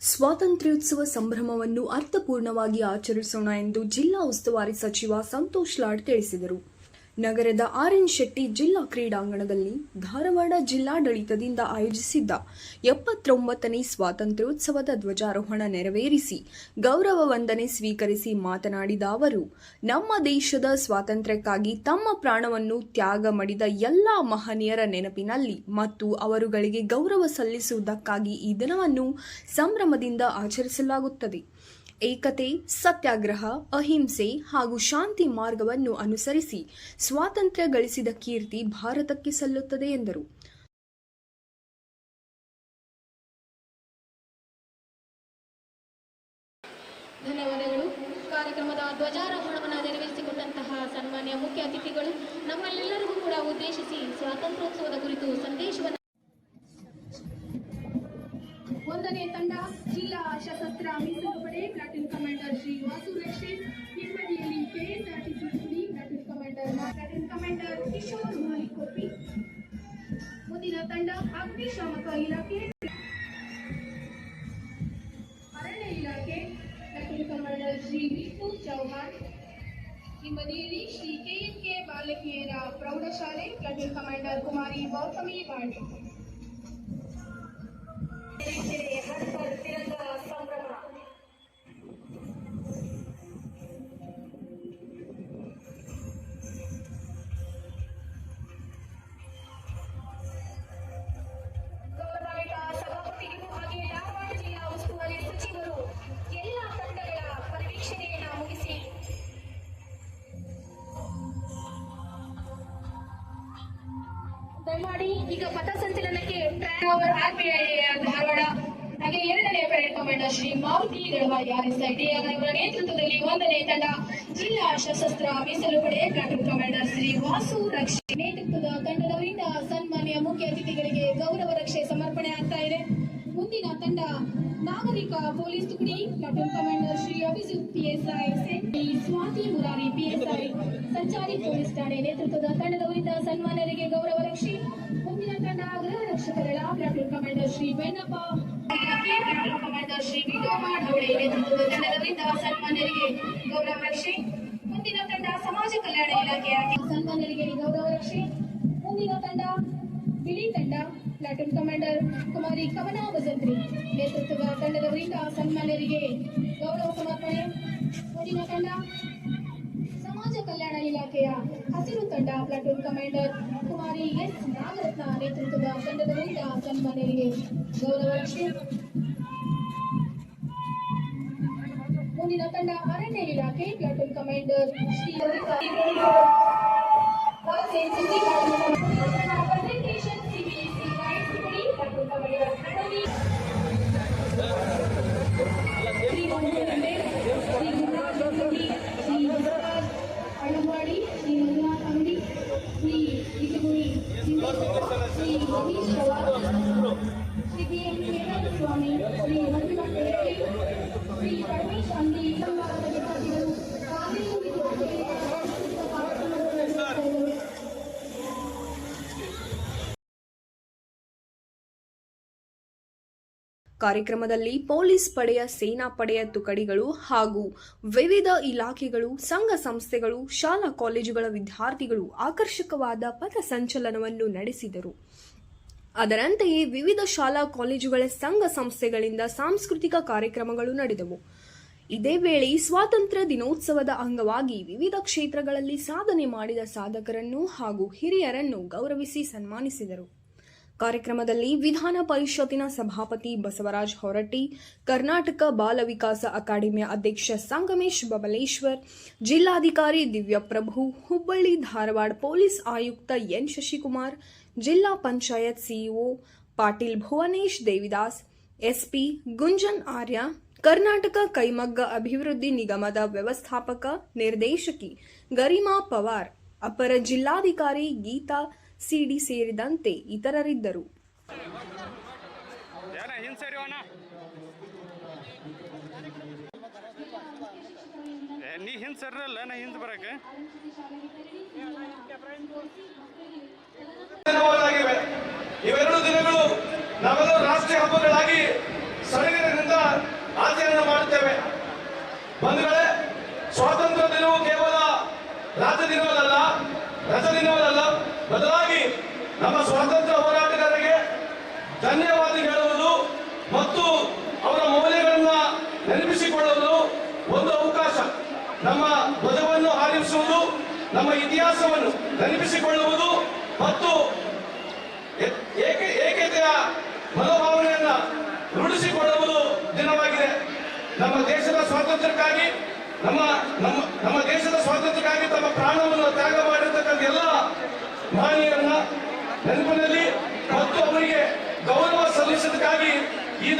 ಸ್ವಾತಂತ್ರ್ಯೋತ್ಸವ ಸಂಭ್ರಮವನ್ನು ಅರ್ಥಪೂರ್ಣವಾಗಿ ಆಚರಿಸೋಣ ಎಂದು ಜಿಲ್ಲಾ ಉಸ್ತುವಾರಿ ಸಚಿವ ಸಂತೋಷ್ ಲಾಡ್ ತಿಳಿಸಿದರು. ನಗರದ ಆರ್ ಎನ್ ಶೆಟ್ಟಿ ಜಿಲ್ಲಾ ಕ್ರೀಡಾಂಗಣದಲ್ಲಿ ಧಾರವಾಡ ಜಿಲ್ಲಾಡಳಿತದಿಂದ ಆಯೋಜಿಸಿದ್ದ ಎಪ್ಪತ್ತೊಂಬತ್ತನೇ ಸ್ವಾತಂತ್ರ್ಯೋತ್ಸವದ ಧ್ವಜಾರೋಹಣ ನೆರವೇರಿಸಿ ಗೌರವ ವಂದನೆ ಸ್ವೀಕರಿಸಿ ಮಾತನಾಡಿದ ಅವರು, ನಮ್ಮ ದೇಶದ ಸ್ವಾತಂತ್ರ್ಯಕ್ಕಾಗಿ ತಮ್ಮ ಪ್ರಾಣವನ್ನು ತ್ಯಾಗ ಮಾಡಿದ ಎಲ್ಲ ಮಹನೀಯರ ನೆನಪಿನಲ್ಲಿ ಮತ್ತು ಅವರುಗಳಿಗೆ ಗೌರವ ಸಲ್ಲಿಸುವುದಕ್ಕಾಗಿ ಈ ದಿನವನ್ನು ಸಂಭ್ರಮದಿಂದ ಆಚರಿಸಲಾಗುತ್ತದೆ. ಏಕತೆ, ಸತ್ಯಾಗ್ರಹ, ಅಹಿಂಸೆ ಹಾಗೂ ಶಾಂತಿ ಮಾರ್ಗವನ್ನು ಅನುಸರಿಸಿ ಸ್ವಾತಂತ್ರ್ಯ ಗಳಿಸಿದ ಕೀರ್ತಿ ಭಾರತಕ್ಕೆ ಸಲ್ಲುತ್ತದೆ ಎಂದರು. ಧನ್ಯವಾದಗಳು. ಕಾರ್ಯಕ್ರಮದ ಧ್ವಜಾರೋಹಣವನ್ನು ನೆರವೇರಿಸಿಕೊಂಡಂತಹ ಸನ್ಮಾನ್ಯ ಮುಖ್ಯ ಅತಿಥಿಗಳು ನಮ್ಮಲ್ಲೆಲ್ಲರಿಗೂ ಕೂಡ ಉದ್ದೇಶಿಸಿ ಸ್ವಾತಂತ್ರ್ಯೋತ್ಸವದ ಕುರಿತು ಸಂದೇಶವನ್ನು ಅಗ್ನಿಶಾಮಕ ಇಲಾಖೆ ಅರಣ್ಯ ಇಲಾಖೆ ಪ್ಲಾಟೂನ್ ಕಮಾಂಡರ್ ಶ್ರೀ ವಿಷ್ಣು ಚೌಹಾಣ್ ಹಿಂಬದಿಯಲ್ಲಿ ಶ್ರೀ ಕೆಎನ್ಕೆ ಬಾಲಕಿಯರ ಪ್ರೌಢಶಾಲೆ ಪ್ಲಾಟೂನ್ ಕಮಾಂಡರ್ ಕುಮಾರಿ ಗೌತಮಿ ಬಾಣೆ ದಯಮಾಡಿ ಈಗ ಪಥಸಂಚಲನಕ್ಕೆ ಧಾರವಾಡ. ಹಾಗೆ ಎರಡನೇ parade commander Shri Maruti Gadavai RSIT ಅವರ ನೇತೃತ್ವದಲ್ಲಿ ಒಂದನೇ ತಂಡ ಜಿಲ್ಲಾ ಸಶಸ್ತ್ರ ಮೀಸಲು ಪಡೆ ಪ್ಲಾಟೂನ್ ಕಮಾಂಡರ್ ಶ್ರೀ ವಾಸು ರಕ್ಷೆ ನೇತೃತ್ವದ ತಂಡದವರಿಂದ ಸನ್ಮಾನ್ಯ ಮುಖ್ಯ ಅತಿಥಿಗಳಿಗೆ ಗೌರವ ರಕ್ಷೆ ಸಮರ್ಪಣೆ ಆಗ್ತಾ ಇದೆ. ಮುಂದಿನ ತಂಡ ನಾಗರಿಕ police ತುಕಡಿ platoon commander Shri Abhijit PSI Shri Swati Murari PSI ಸಂಚಾರಿ ಪೊಲೀಸ್ ಠಾಣೆ ನೇತೃತ್ವದ ತಂಡದವರಿಂದ ಸನ್ಮಾನರಿಗೆ ಗೌರವ ರಕ್ಷೆ. ಮುಂದಿನ ತಂಡ ಗೃಹ ರಕ್ಷಕಗಳ platoon commander Shri Bennappa commander Shri ನೇತೃತ್ವದ ತಂಡದವರಿಂದ ಸನ್ಮಾನ್ಯರಿಗೆ ಗೌರವ ಮುಂದಿನ ತಂಡ ಸಮಾಜ ಕಲ್ಯಾಣ ಇಲಾಖೆಯ ಸನ್ಮಾನರಿಗೆ ಗೌರವ ರಕ್ಷೆ. ಕುಮಾರಿ ಕವನ ಭಜಂತ್ರಿ ನೇತೃತ್ವದ ತಂಡದವರಿಂದ ಸನ್ಮಾನ್ಯರಿಗೆ ಗೌರವ ಸಮರ್ಪಣೆ. ಮುಂದಿನ ತಂಡ, ಸಮಾಜ ಕಲ್ಯಾಣ ಇಲಾಖೆಯ ಹಸಿರು ತಂಡ, platoon commander Kumari S Nagaratna ನೇತೃತ್ವದ ತಂಡದವರಿಂದ ಸನ್ಮಾನ್ಯರಿಗೆ ಗೌರವ ರಕ್ಷೆ ಮುಂದಿನ ತಂಡ ಅರಣ್ಯ ಇಲಾಖೆ, ಪ್ಲಾಟೂನ್ ಕಮಾಂಡರ್ ಶ್ರೀ ಕಾರ್ಯಕ್ರಮದಲ್ಲಿ ಪೊಲೀಸ್ ಪಡೆಯ ಸೇನಾ ಪಡೆಯ ತುಕಡಿಗಳು ಹಾಗೂ ವಿವಿಧ ಇಲಾಖೆಗಳು, ಸಂಘ ಸಂಸ್ಥೆಗಳು, ಶಾಲಾ ಕಾಲೇಜುಗಳ ವಿದ್ಯಾರ್ಥಿಗಳು ಆಕರ್ಷಕವಾದ ಪಥ ಸಂಚಲನವನ್ನು ನಡೆಸಿದರು. ಅದರಂತೆಯೇ ವಿವಿಧ ಶಾಲಾ ಕಾಲೇಜುಗಳ ಸಂಘ ಸಂಸ್ಥೆಗಳಿಂದ ಸಾಂಸ್ಕೃತಿಕ ಕಾರ್ಯಕ್ರಮಗಳು ನಡೆದವು. ಇದೇ ವೇಳೆ ಸ್ವಾತಂತ್ರ್ಯ ದಿನೋತ್ಸವದ ಅಂಗವಾಗಿ ವಿವಿಧ ಕ್ಷೇತ್ರಗಳಲ್ಲಿ ಸಾಧನೆ ಮಾಡಿದ ಸಾಧಕರನ್ನು ಹಾಗೂ ಹಿರಿಯರನ್ನು ಗೌರವಿಸಿ ಸನ್ಮಾನಿಸಿದರು. ಕಾರ್ಯಕ್ರಮದಲ್ಲಿ ವಿಧಾನ ಪರಿಷತ್ತಿನ ಸಭಾಪತಿ ಬಸವರಾಜ್ ಹೊರಟ್ಟಿ, ಕರ್ನಾಟಕ ಬಾಲ ವಿಕಾಸ ಅಕಾಡೆಮಿಯ ಅಧ್ಯಕ್ಷ ಸಂಗಮೇಶ್ ಬಬಲೇಶ್ವರ್, ಜಿಲ್ಲಾಧಿಕಾರಿ ದಿವ್ಯಪ್ರಭು, ಹುಬ್ಬಳ್ಳಿ ಧಾರವಾಡ ಪೊಲೀಸ್ ಆಯುಕ್ತ ಎನ್ ಶಶಿಕುಮಾರ್ ಜಿಲ್ಲಾ ಪಂಚಾಯತ್ ಸಿಇಒ ಪಾಟೀಲ್ ಭುವನೇಶ್ ದೇವಿದಾಸ್, ಎಸ್ಪಿ ಗುಂಜನ್ ಆರ್ಯ, ಕರ್ನಾಟಕ ಕೈಮಗ್ಗ ಅಭಿವೃದ್ಧಿ ನಿಗಮದ ವ್ಯವಸ್ಥಾಪಕ ನಿರ್ದೇಶಕಿ ಗರಿಮಾ ಪವಾರ್, ಅಪರ ಜಿಲ್ಲಾಧಿಕಾರಿ ಗೀತಾ ಸಿಡಿ ಸೇರಿದಂತೆ ಇತರರಿದ್ದರು. ನೀ ಹಿಂದೆ ಸರ್ರಲ್ಲ ನಾ ಹಿಂದೆ ಬರಕ. ಇವೆರಡು ದಿನಗಳು ನಾವೆಲ್ಲರೂ ರಾಷ್ಟ್ರೀಯ ಹಬ್ಬಗಳಾಗಿ ಸಡಗರದಿಂದ ಆಚರಣೆ ಮಾಡುತ್ತೇವೆ. ಬಂಧುಗಳೇ, ಸ್ವಾತಂತ್ರ್ಯ ದಿನವು ಕೇವಲ ರಾಜ್ಯ ದಿನವಲ್ಲ ರಜ ದಿನವಲ್ಲ ಬದಲಾಗಿ ನಮ್ಮ ಸ್ವಾತಂತ್ರ್ಯ ಹೋರಾಟಗಾರರಿಗೆ ಧನ್ಯವಾದ. ಇತಿಹಾಸವನ್ನು ನೆನಪಿಸಿಕೊಳ್ಳುವುದು ಮತ್ತು ಏಕತೆಯ ಮನೋಭಾವನೆಯನ್ನ ರೂಢಿಸಿಕೊಳ್ಳುವುದು ದಿನವಾಗಿದೆ. ನಮ್ಮ ದೇಶದ ಸ್ವಾತಂತ್ರ್ಯಕ್ಕಾಗಿ, ನಮ್ಮ ನಮ್ಮ ನಮ್ಮ ದೇಶದ ಸ್ವಾತಂತ್ರ್ಯಕ್ಕಾಗಿ ತಮ್ಮ ಪ್ರಾಣವನ್ನು ತ್ಯಾಗ ಮಾಡಿರ್ತಕ್ಕಂಥ ಎಲ್ಲ ಮಹನೀಯರನ್ನ ನೆನಪಿನಲ್ಲಿ ಮತ್ತು ಅವರಿಗೆ ಗೌರವ ಸಲ್ಲಿಸೋದಕ್ಕಾಗಿ ಈ